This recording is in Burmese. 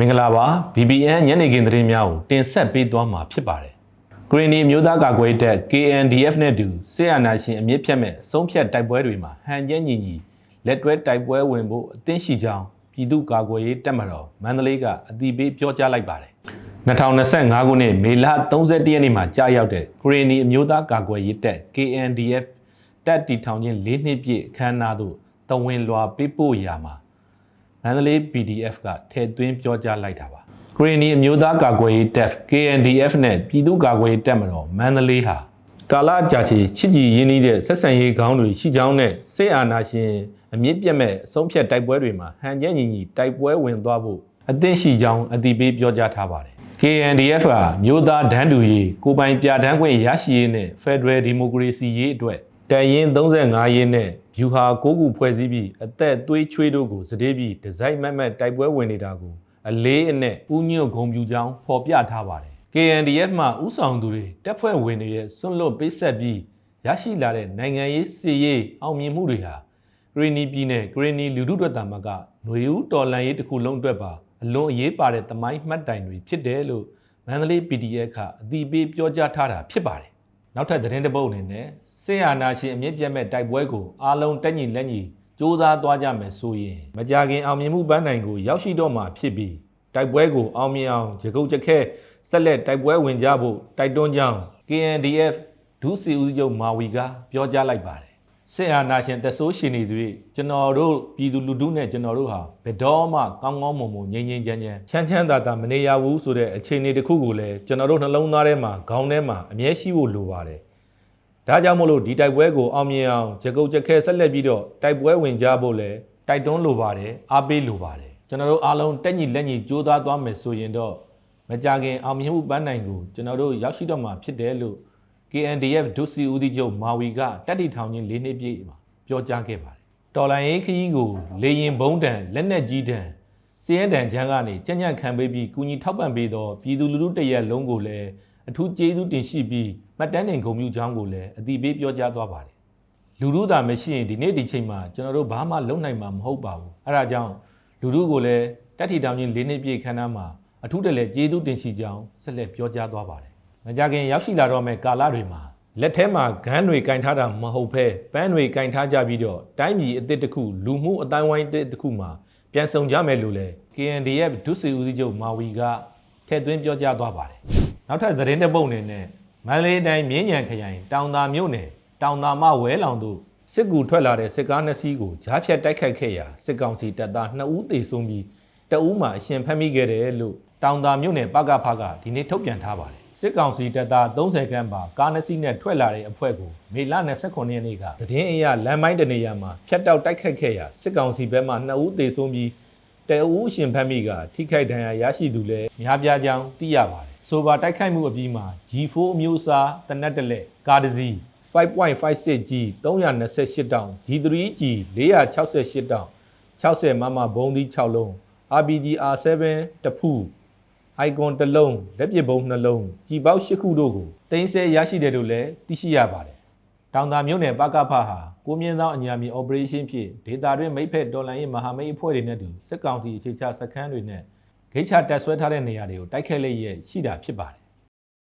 မင်္ဂလာပါ BBN ညနေခင်းသတင်းများကိုတင်ဆက်ပေးသွားမှာဖြစ်ပါတယ်ဂရီနီအမျိုးသားကာကွယ်ရေးတပ် KNDF နဲ့တူဆေးအာနာရှင်အမြင့်ဖြတ်မဲ့အဆုံးဖြတ်တိုက်ပွဲတွေမှာဟန်ကျဲညီညီလက်တွဲတိုက်ပွဲဝင်ဖို့အသင့်ရှိကြောင်းပြည်သူ့ကာကွယ်ရေးတပ်မတော်မန္တလေးကအတည်ပြုပြောကြားလိုက်ပါတယ်2025ခုနှစ်မေလ31ရက်နေ့မှာကြာရောက်တဲ့ဂရီနီအမျိုးသားကာကွယ်ရေးတပ် KNDF တပ်တီထောင်ချင်း၄နှစ်ပြည့်အခမ်းအနားသို့တဝင်လွာပေးပို့ရာမှာ မန္တလေး PDF ကထည့်သွင်းပြောကြားလိုက်တာပါ။ဂရီနီအမျိုးသားကာကွယ်ရေးတပ် KNDF နဲ့ပြည်သူ့ကာကွယ်ရေးတပ်မတော်မန္တလေးဟာကာလကြာချီချစ်ကြည်ရင်းနှီးတဲ့ဆက်ဆံရေးခေါင်းတွေရှိကြောင်းနဲ့စစ်အာဏာရှင်အမြင့်ပြတ်မဲ့အဆုံးဖြတ်တိုက်ပွဲတွေမှာဟန်ကျဲညီညီတိုက်ပွဲဝင်သွားဖို့အသင့်ရှိကြောင်းအတိပေးပြောကြားထားပါတယ်။ KNDF ကမြို့သားဒန်းတူရေးကိုပိုင်ပြဋ္ဌာန်းခွင့်ရရှိရေးနဲ့ Federal Democracy ရေးအတွက်တန်ရင်35ရေးနဲ့ ဗျူဟာ6ခုဖွဲ့စည်းပြီးအသက်သွေးချွေးတို့ကိုစတေးပြီးဒီဇိုင်းမတ်မတ်တိုက်ပွဲဝင်နေတာကိုအလေးအနက်ဥညွတ်ဂုံပြူကြောင်းဖော်ပြထားပါတယ် KNDF မှဥဆောင်သူတွေတက်ဖွဲ့ဝင်တွေရဲ့စွန့်လွတ်ပေးဆက်ပြီးရရှိလာတဲ့နိုင်ငံရေးစီရေးအောင်မြင်မှုတွေဟာဂရီနီပြည်နယ်ဂရီနီလူထုအတွက်တာမကຫນွေဦးတော်လန်ရေးတစ်ခုလုံးအတွက်ပါအလွန်အရေးပါတဲ့သမိုင်းမှတ်တိုင်တွေဖြစ်တယ်လို့မန္တလေး PDF ကအတည်ပြုပြောကြားထားတာဖြစ်ပါတယ်နောက်ထပ်သတင်းတစ်ပုဒ်အနေနဲ့ ဆေးအာနာရှင်အမြင့်ပြတ်မဲ့တိုက်ပွဲကိုအားလုံးတက်ညီလက်ညီစ조사သွားကြမယ်ဆိုရင်မကြခင်အောင်မြင်မှုပန်းတိုင်ကိုရောက်ရှိတော့မှာဖြစ်ပြီးတိုက်ပွဲကိုအောင်မြင်အောင်ဂျကုတ်ကြက်ခဲဆက်လက်တိုက်ပွဲဝင်ကြဖို့တိုက်တွန်းကြောင်း KNDF ဒုစီဦးချုပ်မာဝီကပြောကြားလိုက်ပါတယ်စစ်အာဏာရှင်သက်ဆိုးရှင်နေသူတွေကျွန်တော်တို့ပြည်သူလူထုနဲ့ကျွန်တော်တို့ဟာဘယ်တော့မှကောင်းကောင်းမွန်မွန်ငြိမ်းငြိမ်းချမ်းချမ်းချမ်းချမ်းသာသာမနေရဘူးဆိုတဲ့အခြေအနေတစ်ခုကိုလည်းကျွန်တော်တို့နှလုံးသားထဲမှာခေါင်းထဲမှာအမြဲရှိဖို့လိုပါတယ် ဒါကြောင့်မို့လို့ဒီတိုက်ပွဲကိုအောင်မြင်အောင်ဂျကုတ်ကြက်ခဲဆက်လက်ပြီးတော့တိုက်ပွဲဝင်ကြဖို့လည်းတိုက်တွန်းလိုပါတယ်အားပေးလိုပါတယ်ကျွန်တော်တို့အားလုံးတက်ညီလက်ညီကြိုးစားသွားမယ်ဆိုရင်တော့မကြခင်အောင်မြင်မှုပန်းနိုင်ကိုကျွန်တော်တို့ရောက်ရှိတော့မှာဖြစ်တယ်လို့ KNDF ဒုစီဦးဒီချုပ်မာဝီကတက်တီထောင်ချင်း၄နှစ်ပြည့်မှာပြောကြားခဲ့ပါတယ်။တော်လိုင်းရေးခရီးကိုလေရင်ဘုံတံလက်နက်ကြီးတံစီးရဲတံချမ်းကနေကြံ့ကြံ့ခံပေးပြီးကုညီထောက်ပံ့ပေးသောပြည်သူလူထုတရက်လုံးကိုလည်း အထူးကျေးဇူးတင်ရှိပြီးမှတ်တမ်းတင်ဂုဏ်ပြုကြောင်းကိုလည်းအတိပေးပြောကြားသွားပါတယ်။လူထုသာမရှိရင်ဒီနေ့ဒီချိန်မှာကျွန်တော်တို့ဘာမှလုပ်နိုင်မှာမဟုတ်ပါဘူး။အဲဒါကြောင့်လူထုကိုလည်းတက်တီတောင်ချင်း၄နှစ်ပြည့်ခမ်းနားမှာအထူးတလဲကျေးဇူးတင်ရှိကြောင်းဆက်လက်ပြောကြားသွားပါတယ်။မကြခင်ရောက်ရှိလာတော့မဲ့ကာလတွေမှာလက်ထဲမှာဂန်းတွေကင်ထားတာမဟုတ်ဘဲပန်းတွေကင်ထားကြပြီးတော့တိုင်းပြည်အစ်စ်တစ်ခုလူမှုအတိုင်းဝိုင်းအစ်စ်တစ်ခုမှာပြန်ဆောင်ကြမယ်လို့လဲ KNDF ဒုစီဦးစီးချုပ်မာဝီကထည့်သွင်းပြောကြားသွားပါတယ်။ နောက်ထပ်သတင်းတစ်ပုဒ်အနေနဲ့မန္တလေးတိုင်းမြင်းညံခရိုင်တောင်သာမြို့နယ်တောင်သာမဝဲလောင်တို့စစ်ကူထွက်လာတဲ့စစ်ကားနှစ်စီးကိုကြားဖြတ်တိုက်ခိုက်ခဲ့ရာစစ်ကောင်စီတပ်သား2ဦးသေဆုံးပြီးတအူးမှာအရှင်ဖမ်းမိခဲ့တယ်လို့တောင်သာမြို့နယ်ပကဖကဒီနေ့ထုတ်ပြန်ထားပါတယ်စစ်ကောင်စီတပ်သား30ခန်းပါကားနှစ်စီးနဲ့ထွက်လာတဲ့အဖွဲ့ကိုမေလ29ရက်နေ့ကသတင်းအရလမ်းမိုင်းတနေရာမှာဖျက်တောက်တိုက်ခိုက်ခဲ့ရာစစ်ကောင်စီဘက်မှ2ဦးသေဆုံးပြီးတအူးအရှင်ဖမ်းမိကထိခိုက်ဒဏ်ရာရရှိသူလည်းများပြားကြောင်းသိရပါတယ် ဆိုပါတိုက်ခိုက်မှုအပြီးမှာ G4 အမျိုးအစားတနက်တလက်ကားတစ်စီး 5.56G 328တောင် G3G 468တောင်60မမဘုံသီး6လုံး RPG R7 တဖူး icon တစ်လုံးလက်ပစ်ဘုံနှလုံးကြည်ပေါက်၈ခုတို့ကိုတင်ဆက်ရရှိတယ်လို့လည်းသိရှိရပါတယ်။တောင်သာမြို့နယ်ပကဖဟာကိုမြင့်သောအညာမီ operation ဖြင့်ဒေတာတွင်မိဖက်တော်လိုင်းရေးမဟာမိတ်အဖွဲ့တွေနဲ့တူစစ်ကောင်စီအခြေချစခန်းတွေနဲ့ ဂိတ်ချတက်ဆွဲထားတဲ့နေရာတွေကိုတိုက်ခိုက်လျက်ရှိတာဖြစ်ပါတယ်